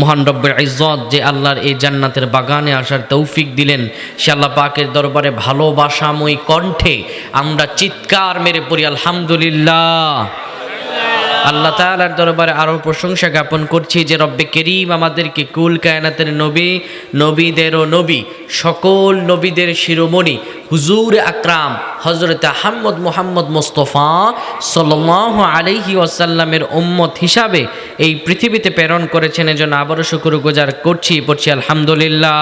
মহান রব্বের ইজ্জত, যে আল্লাহর এই জান্নাতের বাগানে আসার তৌফিক দিলেন। সে আল্লাহ পাকের দরবারে ভালোবাসাময়ী কণ্ঠে আমরা চিৎকার মেরে পড়ি, আলহামদুলিল্লাহ। আল্লাহ তাআলার দরবারে আরও প্রশংসা জ্ঞাপন করছি যে রব্বে করিম আমাদেরকে কুল কায়নাতের নবী, নবীদেরও নবী, সকল নবীদের শিরোমণি, হুজুর আকরাম হজরত আহম্মদ মোহাম্মদ মোস্তফা সাল্লাহ আলাইহি ওয়াসাল্লামের উম্মত হিসাবে এই পৃথিবীতে প্রেরণ করেছেন। এজন্য আবারও শুকুর গুজার করছি, পড়ছি আলহামদুলিল্লাহ।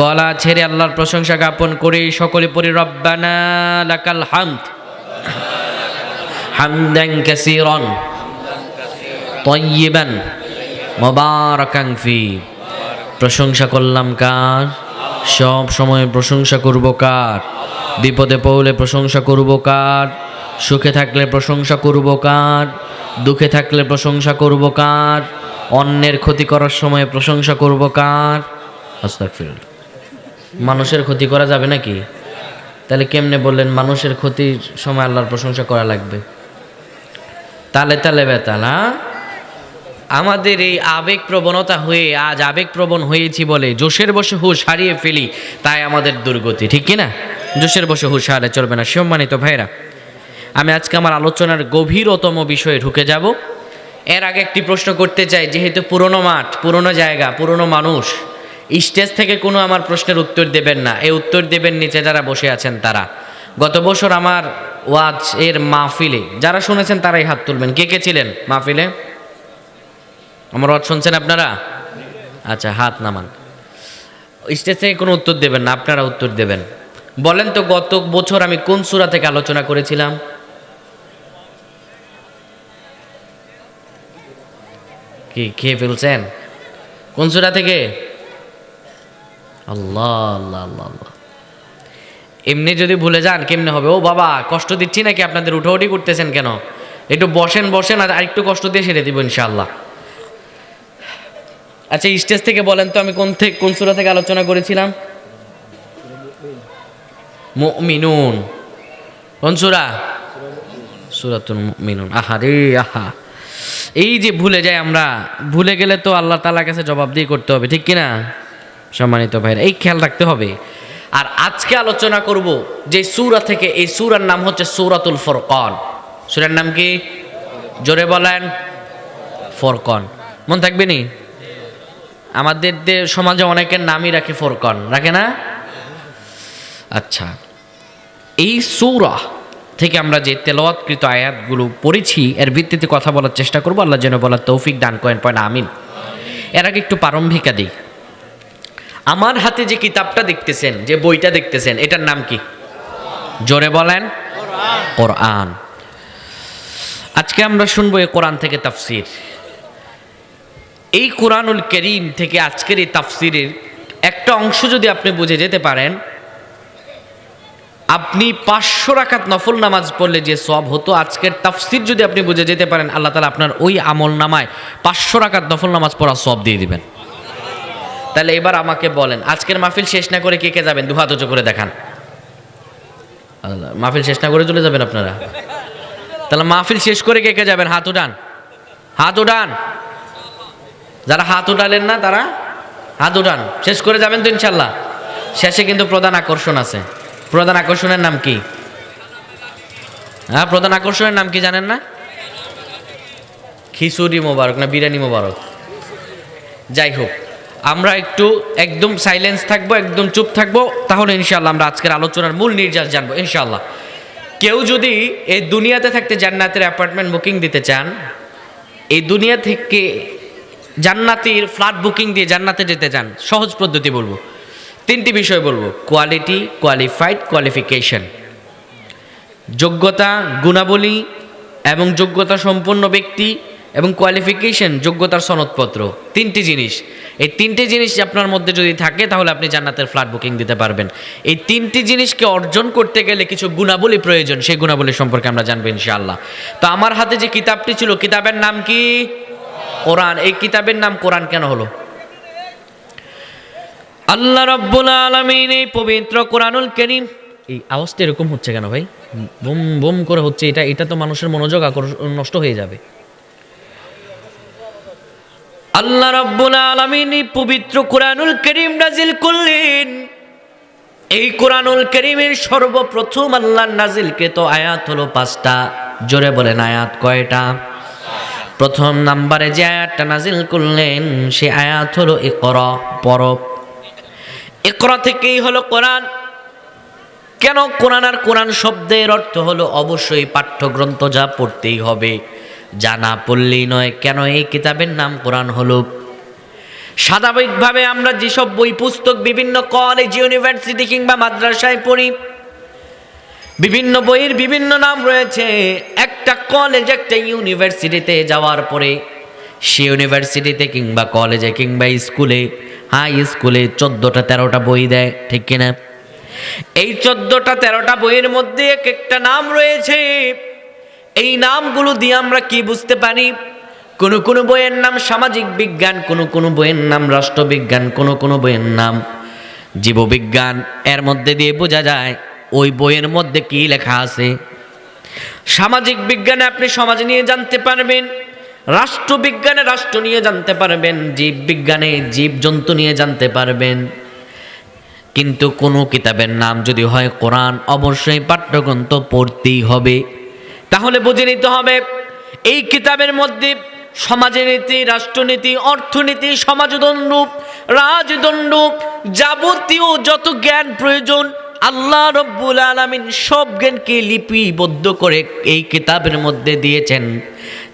গলা ছেড়ে আল্লাহর প্রশংসা জ্ঞাপন করে, সকলে পড়ি, রব্বানা লাকাল হামদ। হামদান কাসীরান তয়্যিবান মুবারাকান ফি। প্রশংসা করলাম কার? সব সময় প্রশংসা করব কার? বিপদে পড়লে প্রশংসা করব কার? সুখে থাকলে প্রশংসা করব কার? দুঃখে থাকলে প্রশংসা করব কার? অন্যের ক্ষতি করার সময় প্রশংসা করব কার? আস্তাগফিরুল্লাহ। মানুষের ক্ষতি করা যাবে নাকি? তাহলে কেমনে বললেন, মানুষের ক্ষতির সময় আল্লাহর প্রশংসা করা লাগবে? তালে তালে বেতাল হ্যাঁ আমাদের এই আবেগ প্রবণতা হয়ে, আজ আবেগ প্রবণ হয়েছি বলে জোশের বসে হুশ হারিয়ে ফেলি, তাই আমাদের দুর্গতি, ঠিক কি না জোশের বসে হুশ হারে চলবে না, সম্মানিত ভাইরা আমি আজকে আমার আলোচনার গভীরতম বিষয়ে ঢুকে যাব। এর আগে একটি প্রশ্ন করতে চাই, যেহেতু পুরনো মাঠ, পুরনো জায়গা, পুরনো মানুষ, স্টেজ থেকে কোনো আমার প্রশ্নের উত্তর দেবেন না। এই উত্তর দেবেন নিচে যারা বসে আছেন তারা। গত বছর আমার ওয়াজ এর মাহফিলে। যারা শুনেছেন তারাই হাত তুলবেন। কে কে ছিলেন মাহফিলে? আমার ওয়াজ শুনছেন আপনারা? আচ্ছা হাত নামান। স্টেজ থেকে কোনো উত্তর দেবেন না, আপনারা উত্তর দেবেন। বলেন তো, গত বছর আমি কোন সূরা থেকে আলোচনা করেছিলাম? কি, খেয়ে ফেলছেন? কোন সূরা থেকে? আল্লাহ আল্লাহ আল্লাহ আল্লাহ। এমনি যদি ভুলে যান, কেমনে হবে? ও বাবা, কষ্ট দিচ্ছি নাকি? আপনাদের উঠোউঠি করতেছেন কেন? একটু বসেন বসেন, আর আরেকটু কষ্ট দিয়ে সেরে দিব ইনশাআল্লাহ। আচ্ছা স্টেজ থেকে বলেন তো, আমি কোন থেকে কোন সূরা থেকে আলোচনা করেছিলাম? মুমিনুন। কোন সূরা? সূরাতুল মুমিনুন। আহা রে, আহা। এই যে ভুলে যাই আমরা, ভুলে গেলে তো আল্লাহ তাআলার কাছে জবাব দিয়ে করতে হবে, ঠিক কিনা? সম্মানিত ভাইরা, এই খেয়াল রাখতে হবে। আর আজকে আলোচনা করব যে সুরা থেকে এই সুরার নাম হচ্ছে সূরাতুল ফুরকান। সূরার নাম কি? জোরে বলেন, ফরকন। মন থাকবে নি? আমাদের সমাজে অনেকের নামই রাখে ফরকন, রাখে না? আচ্ছা এই সৌরা থেকে আমরা যে তেলাওয়াতকৃত আয়াতগুলো পড়েছি, এর ভিত্তিতে কথা বলার চেষ্টা করব। আল্লাহ যেন বলার তৌফিক দান করেন পয়েন্ট আমিন। এর আগে একটু প্রারম্ভিকা দিই আমার হাতে যে কিতাবটা দেখতেছেন, যে বইটা দেখতেছেন, এটার নাম কি? জোরে বলেন। কোরআন। আজকে আমরা শুনব এই কোরআন থেকে তাফসির। এই কোরআনুল করিম থেকে আজকের এই তাফসিরের একটা অংশ যদি আপনি বুঝে যেতে পারেন, আপনি পাঁচশো রাকাত নফল নামাজ পড়লে যে সব হতো, আজকের তাফসির যদি আপনি বুঝে যেতে পারেন, আল্লাহ তালা আপনার ওই আমল নামায় পাঁচশো রাকাত নফল নামাজ পড়া সব দিয়ে দিবেন। তাহলে এবার আমাকে বলেন, আজকের মাহফিল শেষ না করে কে কে যাবেন? দু হাত উঁচু করে দেখান। মাহফিল শেষ না করে চলে যাবেন আপনারা? তাহলে মাহফিল শেষ করে কে কে যাবেন? হাত উঠান। হাত উঠান। যারা হাত উঠালেন না, তারা হাত উঠান। শেষ করে যাবেন তো ইনশাল্লাহ শেষে কিন্তু প্রধান আকর্ষণ আছে। প্রধান আকর্ষণের নাম কি? হ্যাঁ প্রধান আকর্ষণের নাম কি জানেন না? খিচুড়ি মোবারক না বিরিয়ানি মোবারক? যাই হোক আমরা একটু একদম সাইলেন্স থাকব, একদম চুপ থাকব, তাহলে ইনশাল্লাহ আমরা আজকের আলোচনার মূল নির্যাস জানব ইনশাল্লাহ কেউ যদি এই দুনিয়াতে থাকতে জান্নাতের অ্যাপার্টমেন্ট বুকিং দিতে চান, এই দুনিয়া থেকে জান্নাতির ফ্ল্যাট বুকিং দিয়ে জান্নাতে যেতে চান, সহজ পদ্ধতি বলব। তিনটি বিষয় বলব কোয়ালিটি কোয়ালিফাইড কোয়ালিফিকেশন যোগ্যতা, গুণাবলী এবং যোগ্যতা সম্পন্ন ব্যক্তি এবং কোয়ালিফিকেশন যোগ্যতার সনদপত্র, তিনটি জিনিস। এই তিনটি জিনিস আপনার মধ্যে যদি থাকে, তাহলে আপনি জান্নাতের ফ্ল্যাট বুকিং দিতে পারবেন। এই তিনটি জিনিসকে অর্জন করতে গেলে কিছু গুণাবলী প্রয়োজন, সেই গুণাবলী সম্পর্কে আমরা জানব ইনশাআল্লাহ। তো আমার হাতে যে কিতাবটি ছিল, কিতাবের নাম কি? কোরআন। এই কিতাবের নাম কোরআন কেন হলো? আল্লাহ রব্বুল আলমিন, এই পবিত্র কোরআনুল করিম। এই আওয়াজটা এরকম হচ্ছে কেন ভাই? বুম বুম করে হচ্ছে এটা এটা তো মানুষের মনোযোগ আকর্ষণ নষ্ট হয়ে যাবে। আল্লাহ রাব্বুল আলামিন পবিত্র কোরআনুল করিম নাজিল করলেন। এই কোরআনুল করিমের সর্বপ্রথম আল্লাহ নাজিলকৃত আয়াত হলো পাঁচটা। জোরে বলেন, আয়াত কয়টা? প্রথম নাম্বারে যে আয়াতটা নাজিল করলেন, সে আয়াত হলো ইকরা, পরব। ইকরা থেকেই হলো কোরআন। কেন? কোরআন আর কোরআন শব্দের অর্থ হলো অবশ্যই পাঠ্যগ্রন্থ যা পড়তেই হবে। যা না পড়লেই নয়। কেন এই কিতাবের নাম কোরআন হলো? স্বাভাবিকভাবে আমরা যেসব বই, পুস্তক বিভিন্ন কলেজ ইউনিভার্সিটি কিংবা মাদ্রাসায় পড়ি, বিভিন্ন বইয়ের বিভিন্ন নাম রয়েছে। একটা কলেজ একটা ইউনিভার্সিটিতে যাওয়ার পরে সে ইউনিভার্সিটিতে কিংবা কলেজে কিংবা স্কুলে হাই স্কুলে চোদ্দোটা, তেরোটা বই দেয়, ঠিক কিনা? এই চোদ্দোটা, তেরোটা বইয়ের মধ্যে এক একটা নাম রয়েছে। এই নামগুলো দিয়ে আমরা কি বুঝতে পারি? কোনো কোনো বইয়ের নাম সামাজিক বিজ্ঞান, কোনো কোনো বইয়ের নাম রাষ্ট্রবিজ্ঞান, কোনো কোনো বইয়ের নাম জীববিজ্ঞান। এর মধ্যে দিয়ে বোঝা যায়, ওই বইয়ের মধ্যে কি লেখা আছে? সামাজিক বিজ্ঞানে আপনি সমাজ নিয়ে জানতে পারবেন, রাষ্ট্রবিজ্ঞানে রাষ্ট্র নিয়ে জানতে পারবেন, জীব বিজ্ঞানে জীব জন্তু নিয়ে জানতে পারবেন। কিন্তু কোনো কিতাবের নাম যদি হয় কোরআন, অবশ্যই পাঠ্যগ্রন্থ পড়তেই হবে। তাহলে বুঝে নিতে হবে, এই কিতাবের মধ্যে সমাজনীতি, রাষ্ট্রনীতি, অর্থনীতি সমাজদণ্ড রাজদণ্ড যাবতীয় যত জ্ঞান প্রয়োজন, আল্লাহ রব্বুল আলমিন সব জ্ঞানকে লিপিবদ্ধ করে এই কিতাবের মধ্যে দিয়েছেন।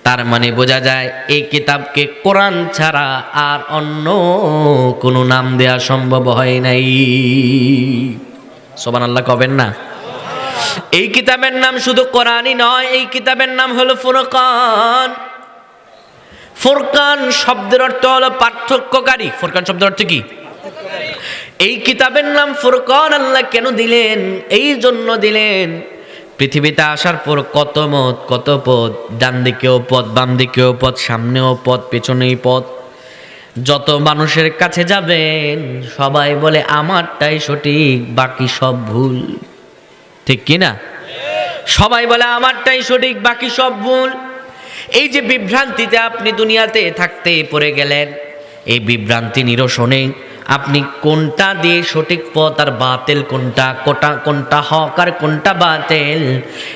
তার মানে বোঝা যায়, এই কিতাবকে কোরআন ছাড়া আর অন্য কোনো নাম দেয়া সম্ভব হয় নাই। সোবান আল্লাহ কবেন না? এই কিতাবের নাম শুধু কোরআনই নয়, এই কিতাবের নাম হলো ফুরকান। ফুরকান শব্দের অর্থ হলো পার্থক্যকারী। ফুরকান শব্দের অর্থ কি? এই কিতাবের নাম ফুরকান আল্লাহ কেন দিলেন? এই জন্য দিলেন। পৃথিবীতে আসার পর কত মত, কত পথ, ডান দিকেও পথ, বাম দিকেও পথ, সামনেও পথ, পেছনেই পথ। যত মানুষের কাছে যাবেন, সবাই বলে, আমারটাই সঠিক, বাকি সব ভুল। ঠিক কিনা? সবাই বলে, আমারটাই সঠিক, বাকি সব ভুল। এই যে বিভ্রান্তিতে আপনি দুনিয়াতে থাকতে পড়ে গেলেন, এই বিভ্রান্তি নিরসনে আপনি কোনটা দিয়ে সঠিক পথ আর বাতেল, কোনটা কোটা, কোনটা হক আর কোনটা বাতেল,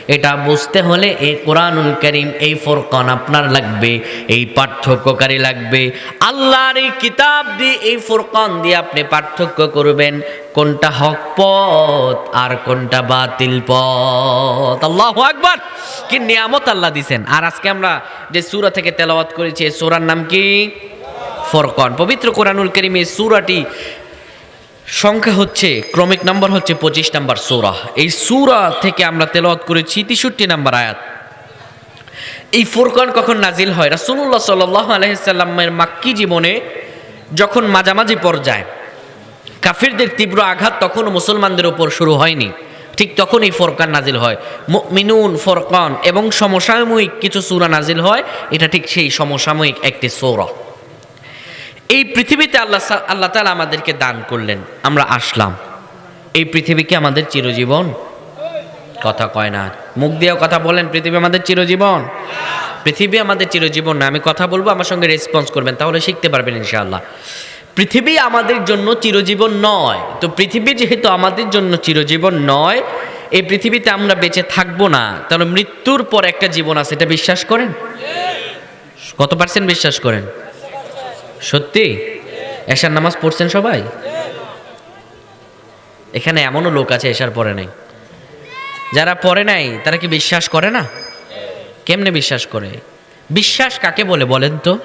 এটা বুঝতে হলে এই কোরআনুল করিম, এই ফোরকান আপনার লাগবে, এই পার্থক্যকারী লাগবে। আল্লাহর এই কিতাব দিয়ে, এই ফোরকান দিয়ে আপনি পার্থক্য করবেন, কোনটা হক পথ আর কোনটা বাতিল পথ। আল্লাহ আকবার! কি নিয়ামত আল্লাহ দিছেন। আর আজকে আমরা যে সূরা থেকে তেলাওয়াত করেছি সূরার নাম কি? ফরকন। পবিত্র কোরআনুল করিম সূরাটি সংখ্যা হচ্ছে, ক্রমিক নাম্বার হচ্ছে পঁচিশ নাম্বার সূরা। এই সুরা থেকে আমরা তেলাওয়াত করেছি তেষট্টি নাম্বার আয়াত। এই ফুরকান কখন নাজিল হয়? রাসূলুল্লাহ সাল্লাল্লাহু আলাইহি সাল্লামের মাক্কি জীবনে যখন মাঝামাঝি পর্যায়ে কাফিরদের তীব্র আঘাত তখনও মুসলমানদের উপর শুরু হয়নি। ঠিক তখন এই ফরকান নাজিল হয়। মিনুন ফরকান এবং সমসাময়িক কিছু সূরা নাজিল হয়। এটা ঠিক সেই সমসাময়িক একটি সূরা। এই পৃথিবীতে আল্লাহ আল্লাহ তালা আমাদেরকে দান করলেন। আমরা আসলাম। এই পৃথিবী কি আমাদের চিরজীবন? কথা কয় না। মুখ দিয়েও কথা বলেন, পৃথিবী আমাদের চিরজীবন। পৃথিবী আমাদের চিরজীবন না। আমি কথা বলব, আমার সঙ্গে রেসপন্স করবেন, তাহলে শিখতে পারবেন ইনশাআল্লাহ। পৃথিবী আমাদের জন্য চিরজীবন নয়। তো পৃথিবী যেহেতু আমাদের জন্য চিরজীবন নয়, এই পৃথিবীতে আমরা বেঁচে থাকব না। তাহলে মৃত্যুর পর একটা জীবন আছে, এটা বিশ্বাস করেন? কত পার্সেন্ট বিশ্বাস করেন? সত্যি? এশার নামাজ পড়ছেন সবাই? এখানে এমনও লোক আছে এশার পরে নাই। যারা পড়ে নাই, তারা কি বিশ্বাস করে না? কেমনে বিশ্বাস করে? বিশ্বাস কাকে বলে বলেন তো?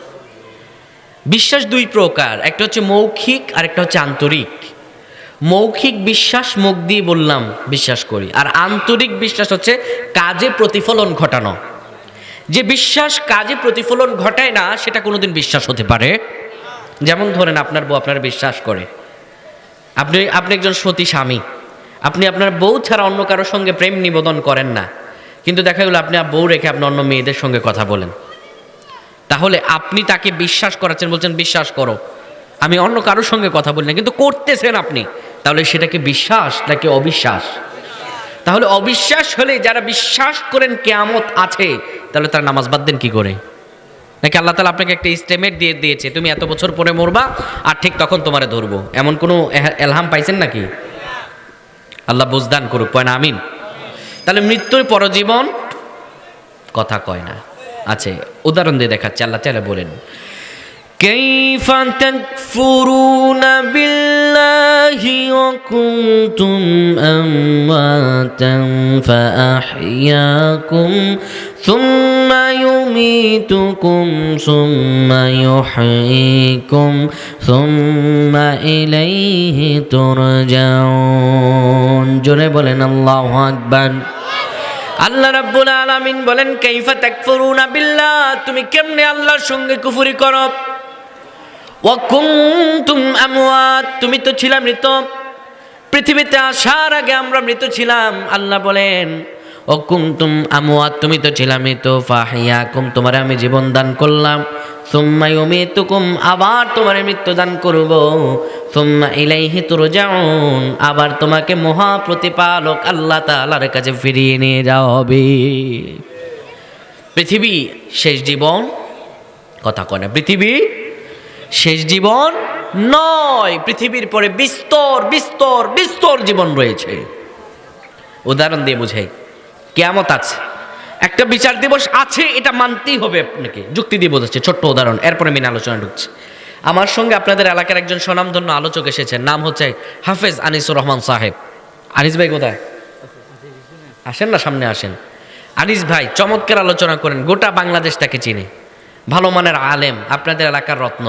বিশ্বাস দুই প্রকার, একটা হচ্ছে মৌখিক আর একটা হচ্ছে আন্তরিক। মৌখিক বিশ্বাস মুখ দিয়ে বললাম, বিশ্বাস করি। আর আন্তরিক বিশ্বাস হচ্ছে কাজে প্রতিফলন ঘটানো। যে বিশ্বাস কাজে প্রতিফলন ঘটায় না, সেটা কোনোদিন বিশ্বাস হতে পারে। যেমন ধরেন আপনার বউ আপনার বিশ্বাস করে। আপনি আপনি একজন সতী স্বামী। আপনি আপনার বউ ছাড়া অন্য কারোর সঙ্গে প্রেম নিবেদন করেন না। কিন্তু দেখা গেলো আপনি বউ রেখে আপনি অন্য মেয়েদের সঙ্গে কথা বলেন। তাহলে আপনি তাকে বিশ্বাস করাচ্ছেন, বলছেন, বিশ্বাস করো। আমি অন্য কারোর সঙ্গে কথা বলি না, কিন্তু করতেছেন আপনি। তাহলে সেটা কি বিশ্বাস নাকি অবিশ্বাস? তাহলে অবিশ্বাস হলে যারা বিশ্বাস করেন কেয়ামত আছে, তাহলে তারা নামাজ বাদ দেন কি করে? নাকি আল্লাহ তালা আপনাকে একটা স্টেমেট দিয়ে দিয়েছে তুমি এত বছর পরে মরবা আর ঠিক তখন তোমারে ধরবো এমন কোনো এহ- এলহাম পাইছেন নাকি আল্লাহ বুঝদান করুক পয় না আমিন তাহলে মৃত্যুর পরজীবন কথা কয় না আছে উদাহরণ দিয়ে দেখাচ্ছে আল্লাহ তালা বলেন كيف تكفرون بالله وكنتم أمواتا فأحياكم ثم يميتكم ثم يحييكم ثم إليه ترجعون জোরে বলেন আল্লাহু আকবার আল্লাহ রাব্বুল আলামিন বলেন কাইফা তাকফুরুনা বিল্লাহ তুমি কেমনে আল্লাহর সঙ্গে কুফরি করো ওয়া কুনতুম আমওয়াত তুমি তো ছিলা মৃত পৃথিবীতে আসার আগে আমরা মৃত ছিলাম আল্লাহ বলেন ও কুনতুম আমওয়াত, তুমি তো ছিলা মৃত ফাহিয়াকুম তোমারে আমি জীবন দান করলাম। সুম্মা ইউমিতুকুম, আবার তোমারে মৃত্যু দান করব। সুম্মা ইলাইহি তুরজাউন, আবার তোমাকে মহা প্রতিপালক আল্লাহ তাআলার কাছে ফিরিয়ে নিয়ে যাওয়া পৃথিবী শেষ জীবন, কথা কয় না, পৃথিবী শেষ জীবন নয়, পৃথিবীর পরে বিস্তর বিস্তর বিস্তর জীবন রয়েছে। উদাহরণ দিয়ে বুঝাই। কেয়ামত আছে। একটা বিচার দিবস আছে, এটা মানতেই হবে আপনাকে। যুক্তি দিয়ে বোঝাচ্ছে, ছোট্ট উদাহরণ, এরপরে মেনে আলোচনা ঢুকছে। আমার সঙ্গে আপনাদের এলাকার একজন স্বনামধন্য আলোচক এসেছেন, নাম হচ্ছে হাফেজ আনিসুর রহমান সাহেব। আনিস ভাই কোথায়? আসেন না, সামনে আসেন। আনিস ভাই, চমৎকার আলোচনা করেন, গোটা বাংলাদেশ তাকে চিনে। ভালো মানের আলেম, আপনাদের এলাকার রত্ন।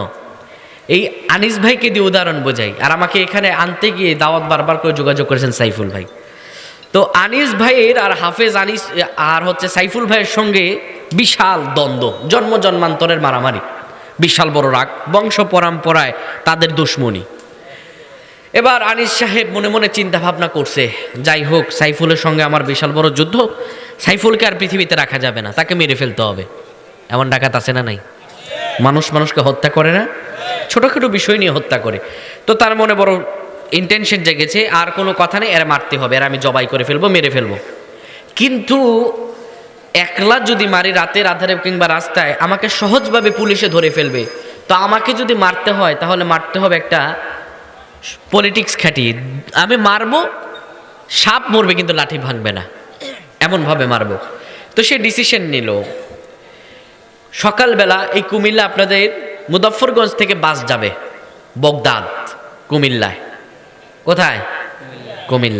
এই আনিস ভাইকে দিয়ে উদাহরণ বোঝাই, আর আমাকে এখানে আনতে গিয়ে দাওয়াত বারবার করে যোগাযোগ করেছেন সাইফুল ভাই। তো আনিস ভাইয়ের আর হাফেজ আনিস, আর হচ্ছে সাইফুল ভাইয়ের সঙ্গে বিশাল দ্বন্দ্ব, জন্ম জন্মান্তরের মারামারি, বিশাল বড় রাগ, বংশ পরম্পরায় তাদের দুশ্মনী। এবার আনিস সাহেব মনে মনে চিন্তা ভাবনা করছে, যাই হোক, সাইফুলের সঙ্গে আমার বিশাল বড় যুদ্ধ, সাইফুলকে আর পৃথিবীতে রাখা যাবে না, তাকে মেরে ফেলতে হবে। এমন ডাকাত আছে না নাই? মানুষ মানুষকে হত্যা করে না? ছোটোখাটো বিষয় নিয়ে হত্যা করে। তো তার মনে বড় ইন্টেনশন জেগেছে, আর কোনো কথা নেই, এরা মারতে হবে, এরা আমি জবাই করে ফেলব, মেরে ফেলব। কিন্তু একলা যদি মারি রাতের আধারে কিংবা রাস্তায়, আমাকে সহজভাবে পুলিশে ধরে ফেলবে। তো আমাকে যদি মারতে হয়, তাহলে মারতে হবে একটা পলিটিক্স খাটিয়ে আমি মারবো, সাপ মরবে কিন্তু লাঠি ভাঙবে না। এমনভাবে মারবো। তো সে ডিসিশন নিল। সকালবেলা এই কুমিল্লা আপনাদের মুজফ্ফরগঞ্জ থেকে বাস যাবে, বগদাদ, কুমিল্লায়। কোথায় কুমিল্লা